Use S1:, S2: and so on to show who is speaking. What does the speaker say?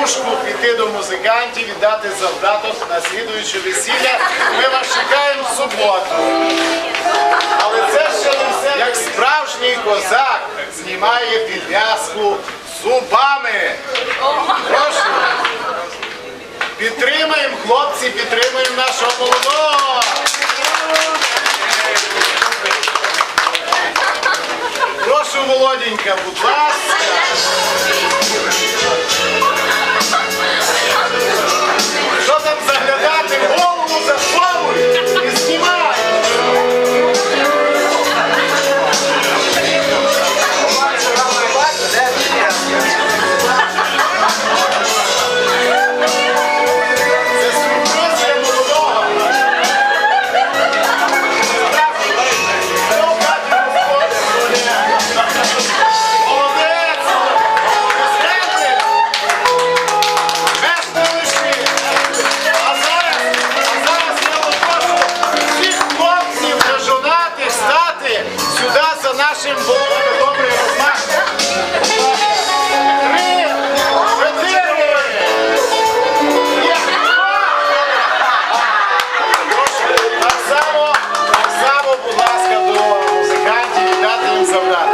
S1: Пушку піти до музикантів і дати завдаток на слідуюче весілля. Ми вас чекаємо в суботу. Але це ще не все. Як справжній козак знімає підв'язку зубами. Прошу. Підтримаємо, хлопці, підтримаємо нашого молодого. Прошу, Володінька, будь ласка.